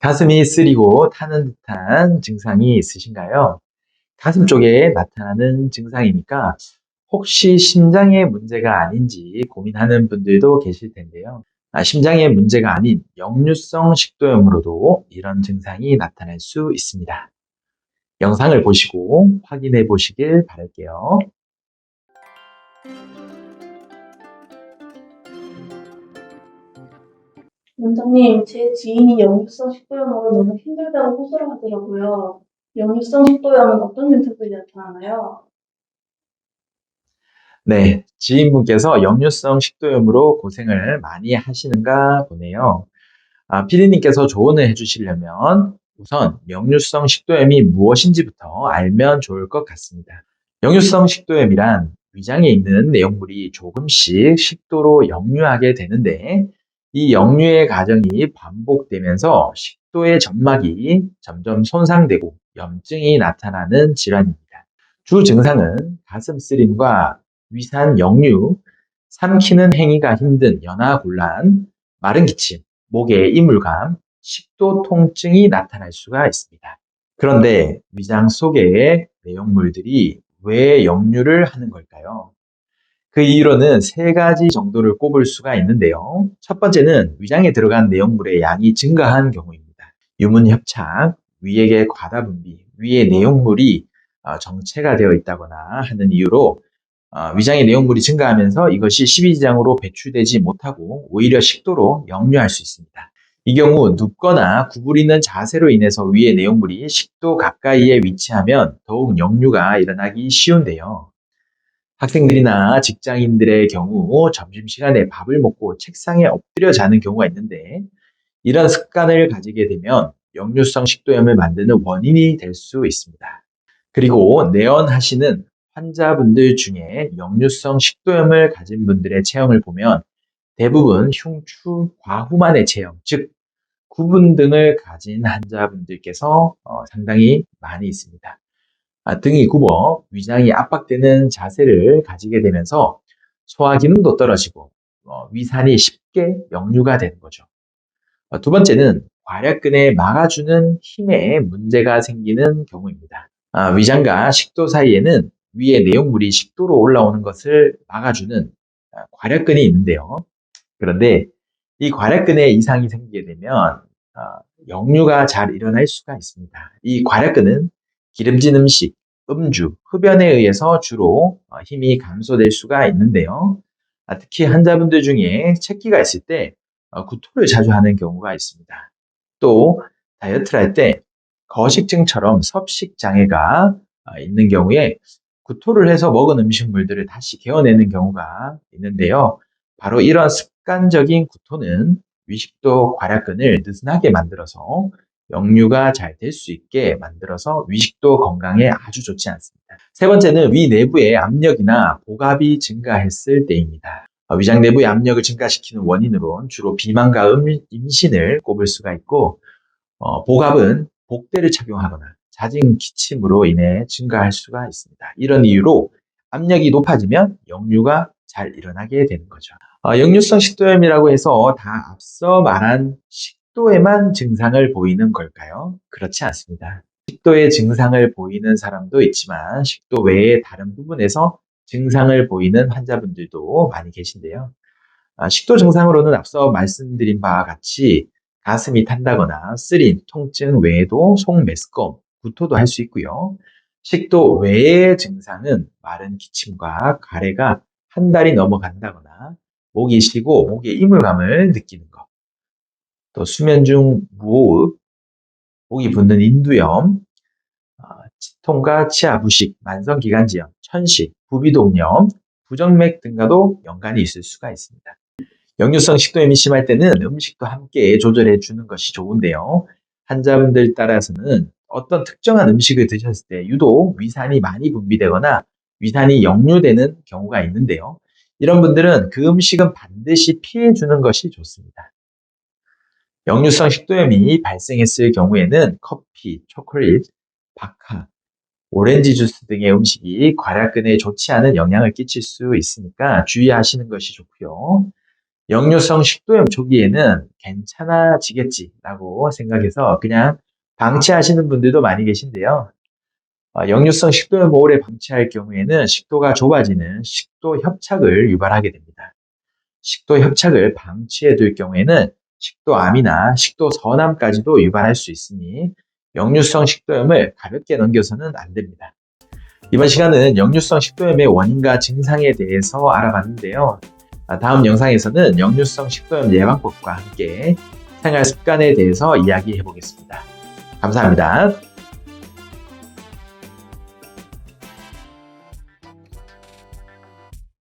가슴이 쓰리고 타는 듯한 증상이 있으신가요? 가슴 쪽에 나타나는 증상이니까 혹시 심장에 문제가 아닌지 고민하는 분들도 계실 텐데요. 아, 심장에 문제가 아닌 역류성 식도염으로도 이런 증상이 나타날 수 있습니다. 영상을 보시고 확인해 보시길 바랄게요. 원장님, 제 지인이 역류성 식도염으로 너무 힘들다고 호소를 하더라고요. 역류성 식도염은 어떤 증상들이 나타나나요? 네, 지인분께서 역류성 식도염으로 고생을 많이 하시는가 보네요. 아, 피디님께서 조언을 해주시려면 우선 역류성 식도염이 무엇인지부터 알면 좋을 것 같습니다. 역류성 식도염이란 위장에 있는 내용물이 조금씩 식도로 역류하게 되는데 이 역류의 과정이 반복되면서 식도의 점막이 점점 손상되고 염증이 나타나는 질환입니다. 주 증상은 가슴 쓰림과 위산 역류, 삼키는 행위가 힘든 연하 곤란, 마른 기침, 목의 이물감, 식도 통증이 나타날 수가 있습니다. 그런데 위장 속의 내용물들이 왜 역류를 하는 걸까요? 그 이유로는 세 가지 정도를 꼽을 수가 있는데요. 첫 번째는 위장에 들어간 내용물의 양이 증가한 경우입니다. 유문 협착, 위액의 과다 분비, 위의 내용물이 어, 정체가 되어 있다거나 하는 이유로 어, 위장의 내용물이 증가하면서 이것이 십이지장으로 배출되지 못하고 오히려 식도로 역류할 수 있습니다. 이 경우 눕거나 구부리는 자세로 인해서 위의 내용물이 식도 가까이에 위치하면 더욱 역류가 일어나기 쉬운데요. 학생들이나 직장인들의 경우 점심시간에 밥을 먹고 책상에 엎드려 자는 경우가 있는데 이런 습관을 가지게 되면 역류성 식도염을 만드는 원인이 될 수 있습니다. 그리고 내원하시는 환자분들 중에 역류성 식도염을 가진 분들의 체형을 보면 대부분 흉추 과후만의 체형, 즉 구분 등을 가진 환자분들께서 어, 상당히 많이 있습니다. 아, 등이 굽어 위장이 압박되는 자세를 가지게 되면서 소화 기능도 떨어지고 어, 위산이 쉽게 역류가 되는 거죠. 어, 두 번째는 괄약근에 막아주는 힘에 문제가 생기는 경우입니다. 아, 위장과 식도 사이에는 위에 내용물이 식도로 올라오는 것을 막아주는 아, 괄약근이 있는데요. 그런데 이 괄약근에 이상이 생기게 되면 역류가 잘 일어날 수가 있습니다. 이 괄약근은 기름진 음식, 음주, 흡연에 의해서 주로 어, 힘이 감소될 수가 있는데요. 아, 특히 환자분들 중에 체기가 있을 때 어, 구토를 자주 하는 경우가 있습니다. 또 다이어트를 할 때 거식증처럼 섭식 장애가 어, 있는 경우에 구토를 해서 먹은 음식물들을 다시 개어내는 경우가 있는데요. 바로 이런 습관적인 구토는 위식도 괄약근을 느슨하게 만들어서 역류가 잘 될 수 있게 만들어서 위식도 건강에 아주 좋지 않습니다. 세 번째는 위 내부의 압력이나 복압이 증가했을 때입니다. 어, 위장 내부의 압력을 증가시키는 원인으로는 주로 비만과 임신을 꼽을 수가 있고 어, 복압은 복대를 착용하거나 잦은 기침으로 인해 증가할 수가 있습니다. 이런 이유로 압력이 높아지면 역류가 잘 일어나게 되는 거죠. 어, 역류성 식도염이라고 해서 다 앞서 말한 식 도에만 증상을 보이는 걸까요? 그렇지 않습니다. 식도에 증상을 보이는 사람도 있지만 식도 외의 다른 부분에서 증상을 보이는 환자분들도 많이 계신데요. 아, 식도 증상으로는 앞서 말씀드린 바와 같이 가슴이 탄다거나 쓰림, 통증 외에도 속매스꺼움, 구토도 할 수 있고요. 식도 외의 증상은 마른 기침과 가래가 한 달이 넘어간다거나 목이 쉬고 목에 이물감을 느끼는 것, 또 수면 중 무호흡, 목이 붓는 인두염, 어, 치통과 치아 부식, 만성기관지염, 천식, 부비동염, 부정맥 등과도 연관이 있을 수가 있습니다. 역류성 식도염이 심할 때는 음식도 함께 조절해 주는 것이 좋은데요. 환자분들 따라서는 어떤 특정한 음식을 드셨을 때 유독 위산이 많이 분비되거나 위산이 역류되는 경우가 있는데요. 이런 분들은 그 음식은 반드시 피해 주는 것이 좋습니다. 역류성 식도염이 발생했을 경우에는 커피, 초콜릿, 박하, 오렌지 주스 등의 음식이 괄약근에 좋지 않은 영향을 끼칠 수 있으니까 주의하시는 것이 좋고요. 역류성 식도염 초기에는 괜찮아지겠지라고 생각해서 그냥 방치하시는 분들도 많이 계신데요. 어, 역류성 식도염을 오래 방치할 경우에는 식도가 좁아지는 식도 협착을 유발하게 됩니다. 식도 협착을 방치해 둘 경우에는 식도암이나 식도선암까지도 유발할 수 있으니 역류성 식도염을 가볍게 넘겨서는 안 됩니다. 이번 시간은 역류성 식도염의 원인과 증상에 대해서 알아봤는데요. 아, 다음 영상에서는 역류성 식도염 예방법과 함께 생활 습관에 대해서 이야기해 보겠습니다. 감사합니다.